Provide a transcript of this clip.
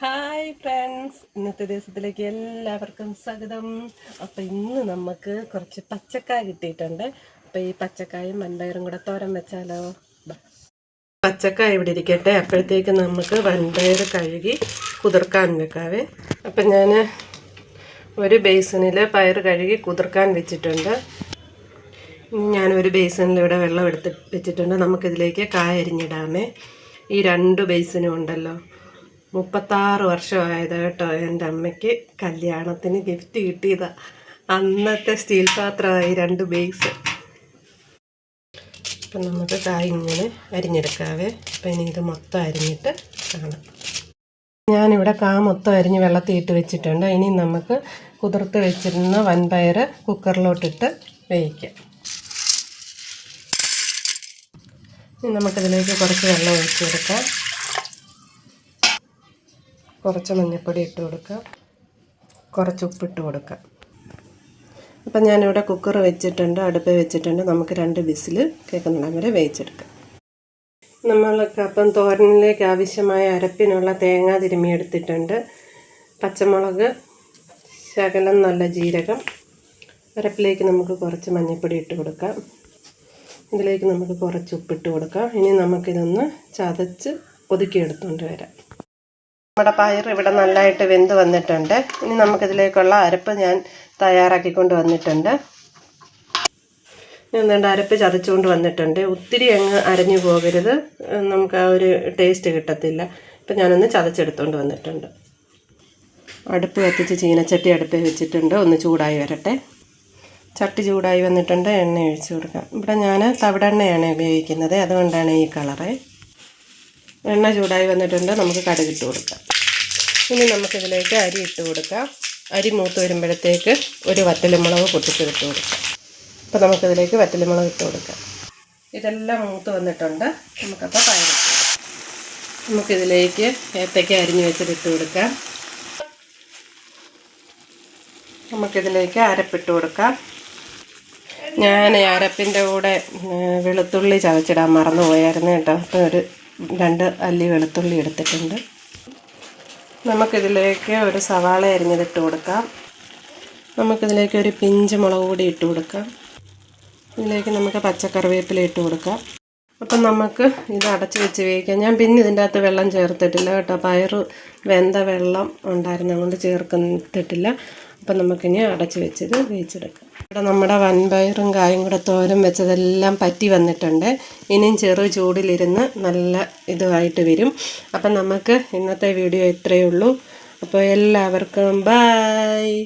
Hi friends ഇന്നത്തെ ദിവസത്തിലേക്ക് എല്ലാവർക്കും സ്വാഗതം. അപ്പം ഇന്ന് നമുക്ക് കുറച്ച് പച്ചക്കായ കിട്ടിയിട്ടുണ്ട്. അപ്പം ഈ പച്ചക്കായും വൻപയറും കൂടെ തോരൻ വെച്ചാലോ? പച്ചക്കായ ഇവിടെ ഇരിക്കട്ടെ. അപ്പോഴത്തേക്ക് നമുക്ക് വൻപയർ കഴുകി കുതിർക്കാൻ വെക്കാവേ. അപ്പം ഞാൻ ഒരു ബേസിനിൽ പയർ കഴുകി കുതിർക്കാൻ വെച്ചിട്ടുണ്ട്. ഞാനൊരു ബേസിനിൽ ഇവിടെ വെള്ളം എടുത്ത് വെച്ചിട്ടുണ്ട്. നമുക്കിതിലേക്ക് കായ അരിഞ്ഞിടാമേ ഈ രണ്ട് ബേസിനും ഉണ്ടല്ലോ. മുപ്പത്താറ് വർഷമായത് കേട്ടോ എന്റെ അമ്മയ്ക്ക് കല്യാണത്തിന് ഗിഫ്റ്റ് കിട്ടിയതാ. അന്നത്തെ സ്റ്റീൽ പാത്രമായി രണ്ട് ബേസ് അപ്പം നമുക്ക് കായ ഇങ്ങനെ അരിഞ്ഞെടുക്കാവേ. അപ്പം ഇനി ഇത് മൊത്തം അരിഞ്ഞിട്ട് കാണാം. ഞാനിവിടെ കാ മൊത്തം അരിഞ്ഞ് വെള്ളത്തിൽ ഇട്ട് വെച്ചിട്ടുണ്ട്. ഇനി നമുക്ക് കുതിർത്ത് വെച്ചിരുന്ന വൻപയർ കുക്കറിലോട്ടിട്ട് വേവിക്കാം. ഇനി നമുക്കിതിലേക്ക് കുറച്ച് വെള്ളം ഒഴിച്ച് കൊടുക്കാം. കുറച്ച് മഞ്ഞൾപ്പൊടി ഇട്ട് കൊടുക്കാം. കുറച്ച് ഉപ്പിട്ട് കൊടുക്കാം. അപ്പം ഞാനിവിടെ കുക്കർ വെച്ചിട്ടുണ്ട് അടുപ്പ് വെച്ചിട്ടുണ്ട്. നമുക്ക് രണ്ട് വിസിൽ കേൾക്കുന്നിടം വരെ വേവിച്ചെടുക്കാം. നമ്മൾക്ക് അപ്പം തോരനിലേക്ക് ആവശ്യമായ അരപ്പിനുള്ള തേങ്ങ തിരുമ്മി എടുത്തിട്ടുണ്ട് പച്ചമുളക് ശകലം നല്ല ജീരകം. അരപ്പിലേക്ക് നമുക്ക് കുറച്ച് മഞ്ഞൾപ്പൊടി ഇട്ട് കൊടുക്കാം. ഇതിലേക്ക് നമുക്ക് കുറച്ച് ഉപ്പിട്ട് കൊടുക്കാം. ഇനി നമുക്കിതൊന്ന് ചതച്ച് ഒതുക്കിയെടുത്തുകൊണ്ട് വരാം. നമ്മുടെ പയർ ഇവിടെ നല്ലതായിട്ട് വെന്ത് വന്നിട്ടുണ്ട്. ഇനി നമുക്കിതിലേക്കുള്ള അരപ്പ് ഞാൻ തയ്യാറാക്കിക്കൊണ്ട് വന്നിട്ടുണ്ട്. എന്തുകൊണ്ട് അരപ്പ് ചതച്ചുകൊണ്ട് വന്നിട്ടുണ്ട്. ഒത്തിരി അങ്ങ് അരഞ്ഞു പോകരുത്. നമുക്ക് ആ ഒരു ടേസ്റ്റ് കിട്ടത്തില്ല. ഇപ്പം ഞാനൊന്ന് ചതച്ചെടുത്തുകൊണ്ട് വന്നിട്ടുണ്ട്. അടുപ്പ് കത്തിച്ച് ചീനച്ചട്ടി അടുപ്പിൽ വെച്ചിട്ടുണ്ട്. ഒന്ന് ചൂടായി വരട്ടെ. ചട്ടി ചൂടായി വന്നിട്ടുണ്ട്. എണ്ണ ഒഴിച്ചു കൊടുക്കാം. ഇവിടെ ഞാൻ തവിടെണ്ണയാണ് ഉപയോഗിക്കുന്നത്. അതുകൊണ്ടാണ് ഈ കളറ്. എണ്ണ ചൂടായി വന്നിട്ടുണ്ട്. നമുക്ക് കടുക് ഇട്ട് കൊടുക്കാം. ഇനി നമുക്കിതിലേക്ക് അരി ഇട്ട് കൊടുക്കാം. അരി മൂത്ത് വരുമ്പോഴത്തേക്ക് ഒരു വറ്റലുമുളക് പൊട്ടിച്ചെടുത്ത് കൊടുക്കാം. അപ്പോൾ നമുക്കിതിലേക്ക് വറ്റലുമുളക് ഇട്ട് കൊടുക്കാം. ഇതെല്ലാം മൂത്ത് വന്നിട്ടുണ്ട്. നമുക്കപ്പോൾ പയർ നമുക്കിതിലേക്ക് ഏത്തയ്ക്ക അരിഞ്ഞ് വെച്ചിട്ട് ഇട്ട് കൊടുക്കാം. നമുക്കിതിലേക്ക് അരപ്പിട്ട് കൊടുക്കാം. ഞാൻ അരപ്പിന്റെ കൂടെ വെളുത്തുള്ളി ചതച്ചിടാൻ മറന്നു പോയായിരുന്നു കേട്ടോ. അപ്പോൾ ഒരു രണ്ട് അല്ലി വെളുത്തുള്ളി എടുത്തിട്ടുണ്ട്. നമുക്കിതിലേക്ക് ഒരു സവാള അരിഞ്ഞതിട്ട് കൊടുക്കാം. നമുക്കിതിലേക്ക് ഒരു പിഞ്ച് മുളക് കൂടി ഇട്ട് കൊടുക്കാം. ഇതിലേക്ക് നമുക്ക് പച്ചക്കറിവേപ്പില ഇട്ട് കൊടുക്കാം. അപ്പം നമുക്ക് ഇത് അടച്ച് വെച്ച് വേവിക്കാം. ഞാൻ പിന്നെ ഇതിന്റെ അകത്ത് വെള്ളം ചേർത്തിട്ടില്ല കേട്ടോ. പയറ് വെന്ത വെള്ളം ഉണ്ടായിരുന്നു. അതുകൊണ്ട് അപ്പം നമുക്കിനി അടച്ച് വെച്ചത് വേവിച്ചെടുക്കാം. ഇവിടെ നമ്മുടെ വൻപയറും കായും കൂടെ തോരൻ വെച്ചതെല്ലാം പറ്റി വന്നിട്ടുണ്ട്. ഇനിയും ചെറു ചൂടിലിരുന്ന് നല്ല ഇതുമായിട്ട് വരും. അപ്പം നമുക്ക് ഇന്നത്തെ വീഡിയോ ഇത്രയേ ഉള്ളൂ. അപ്പോൾ എല്ലാവർക്കും ബായ്